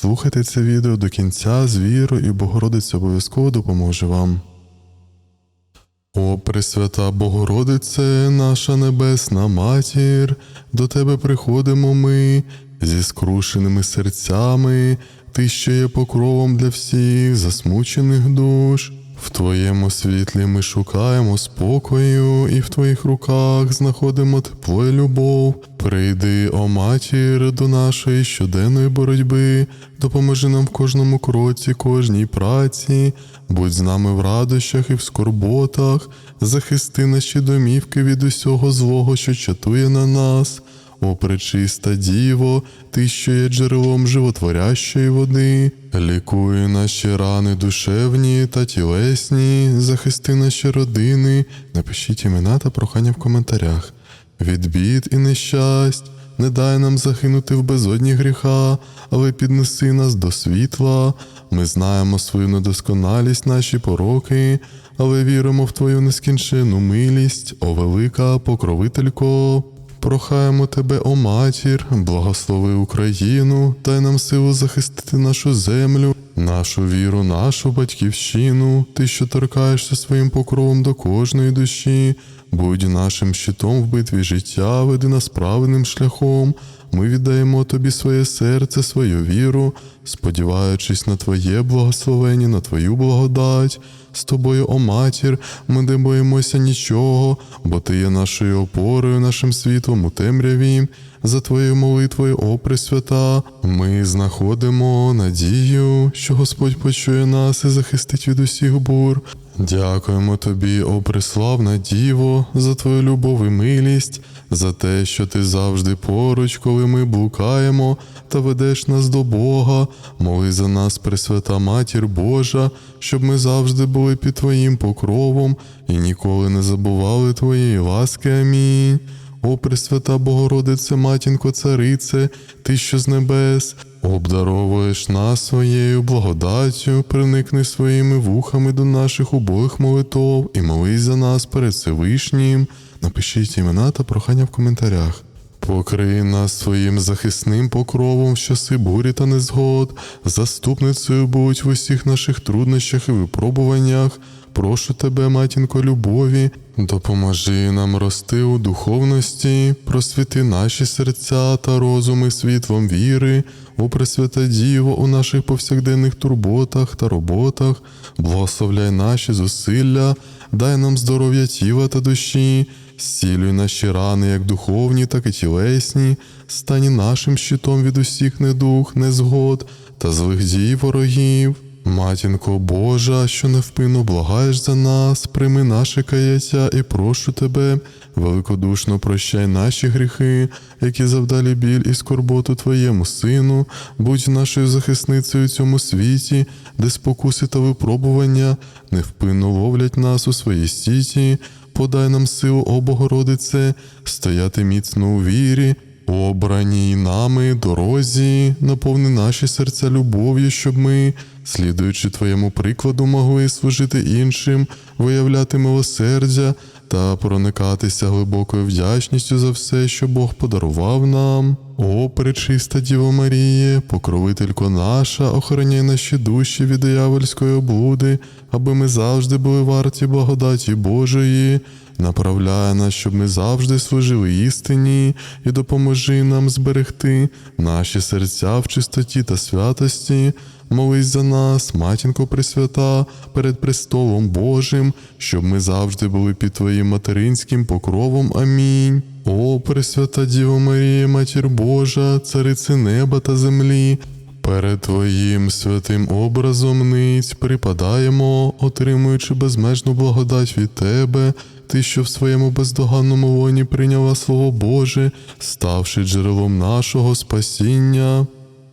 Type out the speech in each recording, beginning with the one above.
Слухайте це відео до кінця з вірою, і Богородиця обов'язково допоможе вам. О, Пресвята Богородице, наша небесна матір, до Тебе приходимо ми зі скрушеними серцями, Ти, що є покровом для всіх засмучених душ. В Твоєму світлі ми шукаємо спокою, і в Твоїх руках знаходимо тепло і любов. Прийди, о матір, до нашої щоденної боротьби, допоможи нам в кожному кроці, кожній праці, будь з нами в радощах і в скорботах, захисти наші домівки від усього злого, що чатує на нас. О, пречиста діво, ти, що є джерелом животворящої води, лікуй наші рани душевні та тілесні, захисти наші родини, напишіть імена та прохання в коментарях. Від бід і нещасть, не дай нам загинути в безодні гріха, але піднеси нас до світла. Ми знаємо свою недосконалість, наші пороки, але віримо в Твою нескінчену милість, о велика покровителько. Прохаємо тебе, о матір, благослови Україну, дай нам силу захистити нашу землю, нашу віру, нашу батьківщину, ти, що торкаєшся своїм покровом до кожної душі, будь нашим щитом в битві життя, веди нас правильним шляхом. Ми віддаємо тобі своє серце, свою віру, сподіваючись на Твоє благословення, на Твою благодать. З тобою, о матір, ми не боїмося нічого, бо ти є нашою опорою, нашим світлом у темряві. За твоєю молитвою, о Пресвята, ми знаходимо надію, що Господь почує нас і захистить від усіх бур. Дякуємо тобі, о преславна Діво, за твою любов і милість, за те, що ти завжди поруч, коли ми блукаємо та ведеш нас до Бога. Моли за нас, Пресвята Матір Божа, щоб ми завжди були під Твоїм покровом і ніколи не забували Твоєї ласки. Амінь. О, Пресвята Богородице, матінко Царице, Ти, що з небес, обдаровуєш нас своєю благодаттю, приникни своїми вухами до наших убогих молитов і молись за нас перед Всевишнім. Напишіть імена та прохання в коментарях. Покрий нас своїм захисним покровом в часи бурі та незгод, заступницею будь в усіх наших труднощах і випробуваннях. Прошу тебе, матінко любові, допоможи нам рости у духовності, просвіти наші серця та розуми світлом віри, о Пресвята Діво у наших повсякденних турботах та роботах, благословляй наші зусилля, дай нам здоров'я тіла та душі, зцілюй наші рани, як духовні, так і тілесні, стань нашим щитом від усіх недух, незгод та злих дій ворогів. Матінко Божа, що невпинно благаєш за нас, прийми наше каяття і прошу тебе, великодушно прощай наші гріхи, які завдалі біль і скорботу Твоєму Сину, будь нашою захисницею цьому світі, де спокуси та випробування невпинно ловлять нас у своїй сіті. Подай нам силу, о Богородице, стояти міцно у вірі, обраній нами дорозі, наповни наші серця любов'ю, щоб ми, слідуючи Твоєму прикладу, могли служити іншим, виявляти милосердя та проникатися глибокою вдячністю за все, що Бог подарував нам. О, пречиста Діво Маріє, покровителько наша, охороняй наші душі від диявольської облуди, аби ми завжди були варті благодаті Божої. Направляє нас, щоб ми завжди служили істині і допоможи нам зберегти наші серця в чистоті та святості. Молись за нас, матінко Пресвята, перед престолом Божим, щоб ми завжди були під Твоїм материнським покровом. Амінь. О, Пресвята Діво Марія, Матір Божа, Царице неба та землі. Перед Твоїм святим образом ниць припадаємо, отримуючи безмежну благодать від Тебе, Ти, що в своєму бездоганному воні прийняла Слово Боже, ставши джерелом нашого спасіння.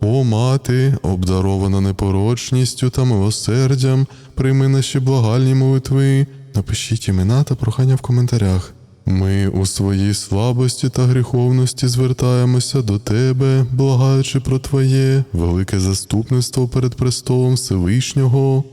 О мати, обдарована непорочністю та милосердям, прийми наші благальні молитви. Напишіть імена та прохання в коментарях. Ми у своїй слабості та гріховності звертаємося до Тебе, благаючи про Твоє велике заступництво перед престолом Всевишнього.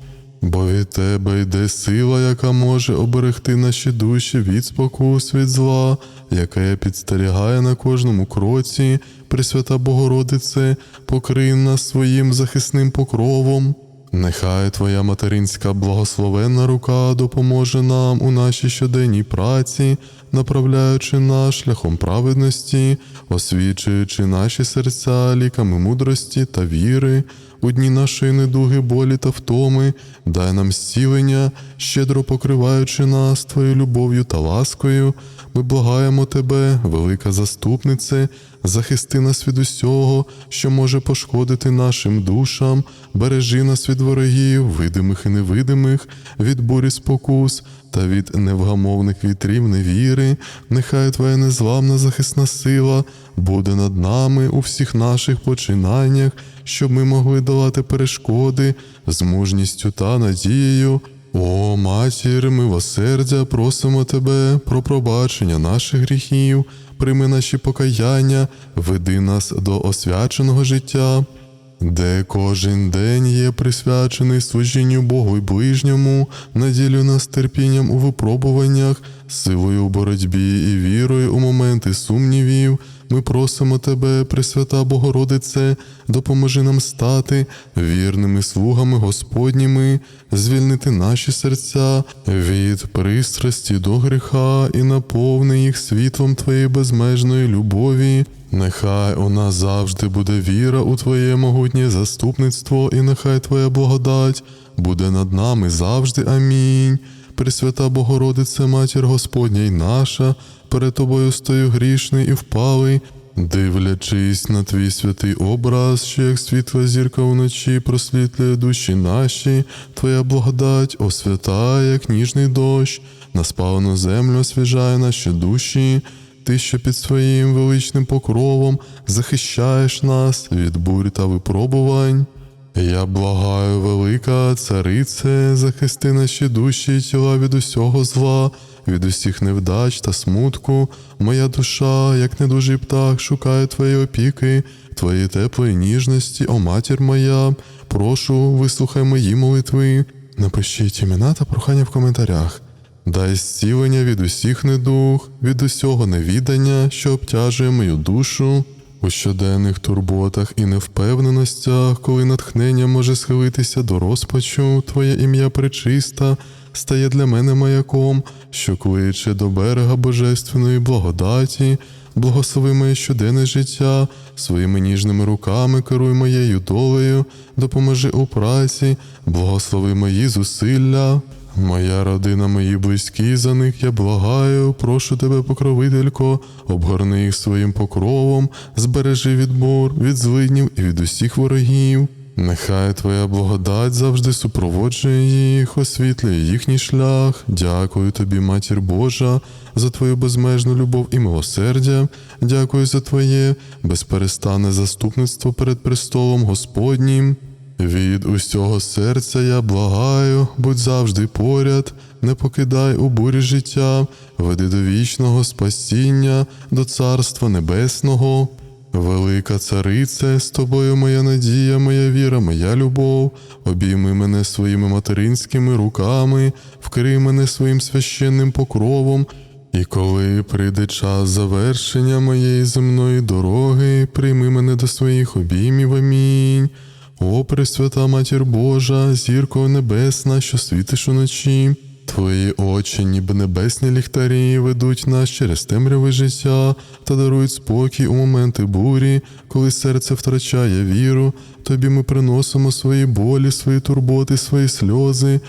Бо від тебе йде сила, яка може оберегти наші душі від спокус, від зла, яке підстерігає на кожному кроці. Пресвята Богородице, покрий нас своїм захисним покровом. Нехай Твоя материнська благословенна рука допоможе нам у нашій щоденній праці, направляючи нас шляхом праведності, освічуючи наші серця ліками мудрості та віри, у дні нашої недуги, болі та втоми, дай нам зцілення, щедро покриваючи нас Твоєю любов'ю та ласкою. Ми благаємо Тебе, велика заступнице, захисти нас від усього, що може пошкодити нашим душам, бережи нас від ворогів, видимих і невидимих, від бурі спокус та від невгамовних вітрів невіри. Нехай Твоя незламна захисна сила буде над нами у всіх наших починаннях, щоб ми могли долати перешкоди з мужністю та надією. О, матір, милосердя, просимо тебе про пробачення наших гріхів, прийми наші покаяння, веди нас до освяченого життя, де кожен день є присвячений служінню Богу й ближньому, наділю нас терпінням у випробуваннях, силою у боротьбі і вірою у моменти сумнівів. Ми просимо Тебе, Пресвята Богородице, допоможи нам стати вірними слугами Господніми, звільнити наші серця від пристрасті до гріха і наповни їх світлом Твоєї безмежної любові. Нехай у нас завжди буде віра у Твоє могутнє заступництво, і нехай Твоя благодать буде над нами завжди. Амінь. Пресвята Богородице, Матір Господня й наша, перед тобою стою грішний і впалий, дивлячись на твій святий образ, що як світла зірка вночі просвітлює душі наші, твоя благодать, о свята, як ніжний дощ, на спалену землю освіжає наші душі. Ти, що під своїм величним покровом захищаєш нас від бурь та випробувань. Я благаю, велика царице, захисти наші душі і тіла від усього зла, від усіх невдач та смутку. Моя душа, як недужий птах, шукає твої опіки, твої теплої ніжності, о матір моя. Прошу, вислухай мої молитви. Напишіть імена та прохання в коментарях. Дай зцілення від усіх недуг, від усього невідання, що обтяжує мою душу. У щоденних турботах і невпевненостях, коли натхнення може схилитися до розпачу, Твоє ім'я пречиста стає для мене маяком, що кличе до берега божественної благодаті, благослови моє щоденне життя, своїми ніжними руками керуй моєю долею, допоможи у праці, благослови мої зусилля. Моя родина, мої близькі, за них я благаю, прошу тебе, покровителько, обгорни їх своїм покровом, збережи від бур, від злиднів і від усіх ворогів. Нехай твоя благодать завжди супроводжує їх, освітлює їхній шлях. Дякую тобі, матір Божа, за твою безмежну любов і милосердя. Дякую за твоє безперестанне заступництво перед престолом Господнім. Від усього серця я благаю, будь завжди поряд, не покидай у бурі життя, веди до вічного спасіння, до Царства Небесного. Велика царице, з тобою моя надія, моя віра, моя любов, обійми мене своїми материнськими руками, вкрий мене своїм священним покровом. І коли прийде час завершення моєї земної дороги, прийми мене до своїх обіймів. Амінь. О, Пресвята Матір Божа, зірко небесна, що світиш уночі. Твої очі, ніби небесні ліхтарі, ведуть нас через темряви життя та дарують спокій у моменти бурі, коли серце втрачає віру. Тобі ми приносимо свої болі, свої турботи, свої сльози,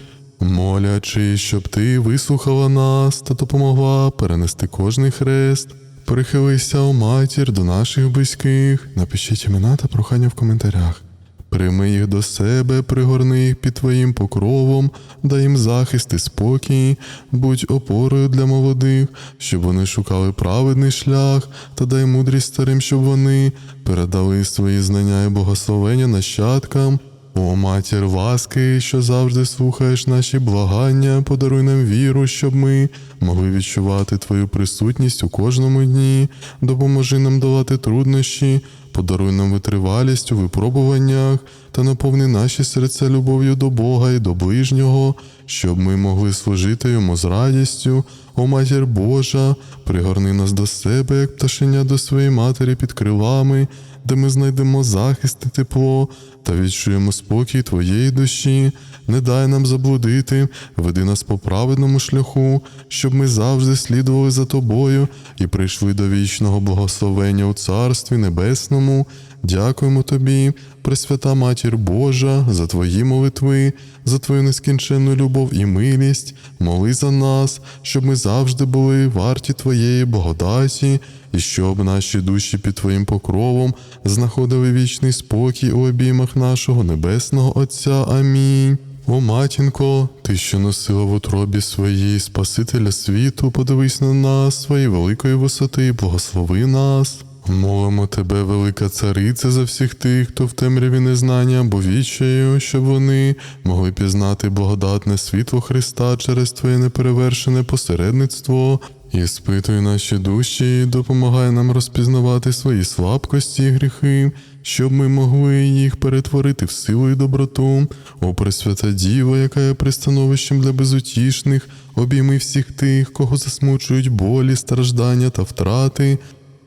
молячи, щоб ти вислухала нас та допомогла перенести кожний хрест. Прихилися, о матір, до наших близьких. Напишіть імена та прохання в коментарях. Прийми їх до себе, пригорни їх під твоїм покровом, дай їм захист і спокій, будь опорою для молодих, щоб вони шукали праведний шлях, та дай мудрість старим, щоб вони передали свої знання і богословення нащадкам. О матір ласки, що завжди слухаєш наші благання, подаруй нам віру, щоб ми могли відчувати Твою присутність у кожному дні, допоможи нам долати труднощі, подаруй нам витривалість у випробуваннях та наповни наші серця любов'ю до Бога і до ближнього, щоб ми могли служити йому з радістю. О матір Божа, пригорни нас до себе, як пташеня до своєї матері під крилами, де ми знайдемо захист і тепло та відчуємо спокій твоєї душі. Не дай нам заблудити, веди нас по праведному шляху, щоб ми завжди слідували за тобою і прийшли до вічного благословення у Царстві Небесному. Дякуємо тобі, Пресвята Матір Божа, за твої молитви, за твою нескінченну любов і милість. Моли за нас, щоб ми завжди були варті твоєї благодаті, і щоб наші душі під твоїм покровом знаходили вічний спокій у обіймах нашого Небесного Отця. Амінь. О, матінко, ти, що носила в утробі своїй Спасителя світу, подивись на нас своєї великої висоти і благослови нас. Молимо тебе, велика цариця, за всіх тих, хто в темряві незнання або відчаю, щоб вони могли пізнати благодатне світло Христа через Твоє неперевершене посередництво. І спитуй наші душі, і допомагай нам розпізнавати свої слабкості і гріхи, щоб ми могли їх перетворити в силу і доброту. О Пресвята Діва, яка є пристановищем для безутішних, обійми всіх тих, кого засмучують болі, страждання та втрати.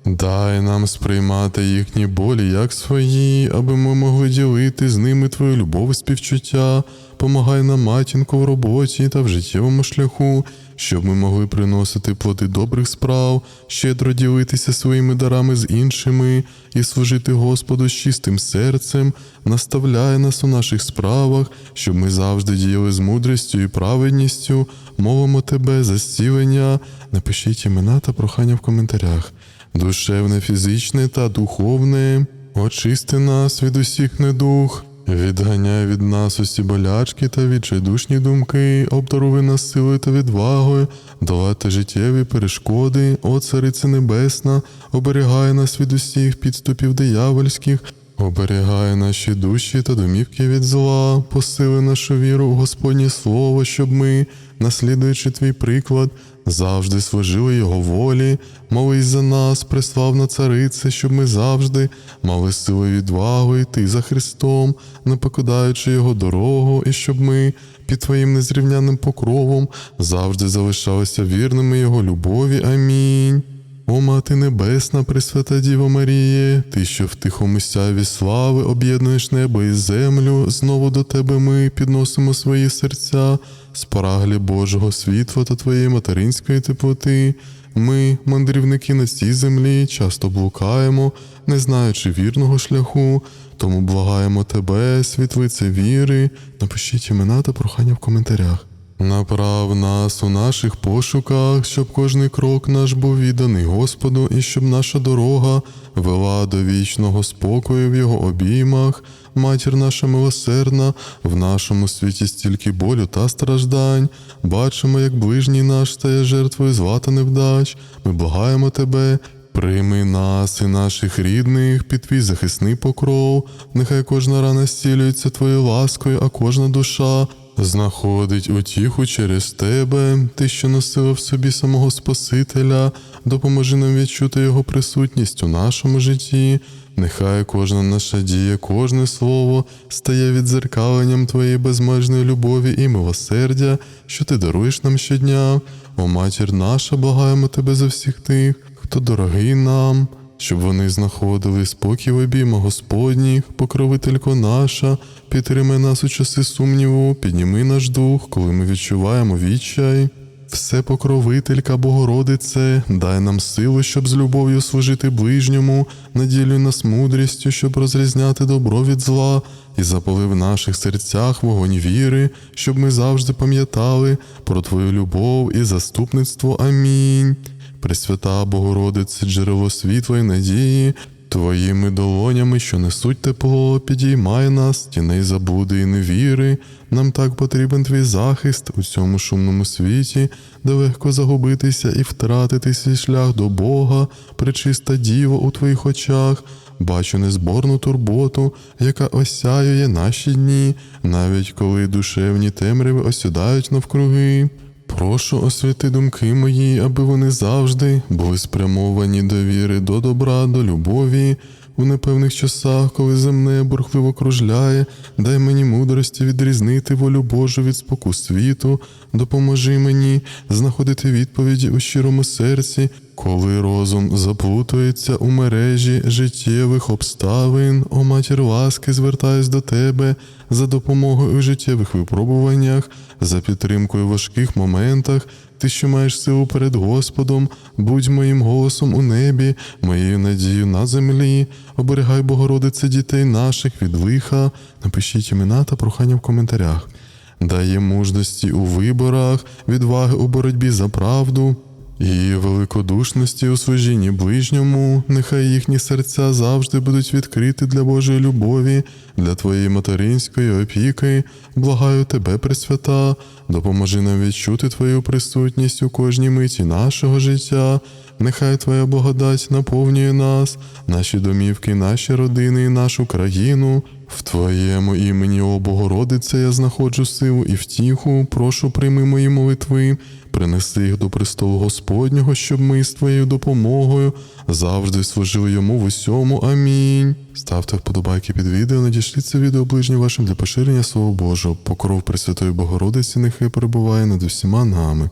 Дай нам сприймати їхні болі як свої, аби ми могли ділити з ними твою любов і співчуття. Помагай нам, матінко, в роботі та в життєвому шляху, щоб ми могли приносити плоди добрих справ, щедро ділитися своїми дарами з іншими і служити Господу з чистим серцем, наставляй нас у наших справах, щоб ми завжди діяли з мудрістю і праведністю, мовимо тебе за зцілення. Напишіть імена та прохання в коментарях душевне, фізичне та духовне, очисти нас від усіх недух, відганяй від нас усі болячки та відчайдушні думки, обдаруй нас силою та відвагою, долати життєві перешкоди, о Царице Небесна, оберігай нас від усіх підступів диявольських. Оберігай наші душі та домівки від зла, посили нашу віру у Господнє Слово, щоб ми, наслідуючи твій приклад, завжди служили Його волі, молись за нас, преславна царице, щоб ми завжди мали силу і відвагу йти за Христом, не покидаючи Його дорогу, і щоб ми під Твоїм незрівняним покровом завжди залишалися вірними Його любові. Амінь. О, Мати Небесна, Пресвята Діво Маріє, Ти, що в тихому сяві слави об'єднуєш небо і землю, знову до Тебе ми підносимо свої серця, спраглі Божого світла та Твоєї материнської теплоти. Ми, мандрівники на цій землі, часто блукаємо, не знаючи вірного шляху, тому благаємо Тебе, світлице віри. Напишіть імена та прохання в коментарях. Направ нас у наших пошуках, щоб кожний крок наш був відданий Господу, і щоб наша дорога вела до вічного спокою в Його обіймах, матір наша милосердна, в нашому світі стільки болю та страждань. Бачимо, як ближній наш стає жертвою зла та невдач. Ми благаємо тебе. Прийми нас і наших рідних під твій захисний покров, нехай кожна рана зцілюється твоєю ласкою, а кожна душа знаходить утіху через тебе, ти, що носила в собі самого Спасителя, допоможи нам відчути Його присутність у нашому житті. Нехай кожна наша дія, кожне слово стає відзеркаленням Твоєї безмежної любові і милосердя, що ти даруєш нам щодня. О матір наша, благаємо тебе за всіх тих, хто дорогий нам щоб вони знаходили спокій в обійма Господніх, покровителько наша, підтримай нас у часи сумніву, підніми наш дух, коли ми відчуваємо відчай. Все покровителька Богородице, дай нам силу, щоб з любов'ю служити ближньому, наділюй нас мудрістю, щоб розрізняти добро від зла, і запали в наших серцях вогонь віри, щоб ми завжди пам'ятали про Твою любов і заступництво. Амінь. Пресвята Богородице, джерело світла й надії, Твоїми долонями, що несуть тепло, підіймай нас, тіней забуди і невіри. Нам так потрібен твій захист у цьому шумному світі, де легко загубитися і втратити свій шлях до Бога, пречиста діво у твоїх очах. бачу незборну турботу, яка осяює наші дні, навіть коли душевні темряви осідають навкруги. Прошу освяти думки мої, аби вони завжди були спрямовані до віри, до добра, до любові. У непевних часах, коли земне бурхливо кружляє, дай мені мудрості відрізнити волю Божу від споку світу, допоможи мені знаходити відповіді у щирому серці, коли розум заплутується у мережі життєвих обставин, о матір ласки, звертаюсь до тебе за допомогою у життєвих випробуваннях, за підтримкою в важких моментах. Ти, що маєш силу перед Господом, будь моїм голосом у небі, моєю надією на землі, оберігай Богородице дітей наших від лиха. Напишіть імена та прохання в коментарях. Дає мужності у виборах, відваги у боротьбі за правду. І великодушності у служінні ближньому, нехай їхні серця завжди будуть відкриті для Божої любові, для Твоєї материнської опіки. Благаю тебе, Пресвята, допоможи нам відчути Твою присутність у кожній миті нашого життя. Нехай Твоя благодать наповнює нас, наші домівки, наші родини і нашу країну. В Твоєму імені, о Богородице, я знаходжу силу і втіху. Прошу, прийми мої молитви, принеси їх до престолу Господнього, щоб ми з Твоєю допомогою завжди служили йому в усьому. Амінь. Ставте вподобайки під відео, надішліть це відео ближнім вашим для поширення Слова Божого. Покров Пресвятої Богородиці нехай перебуває над усіма нами.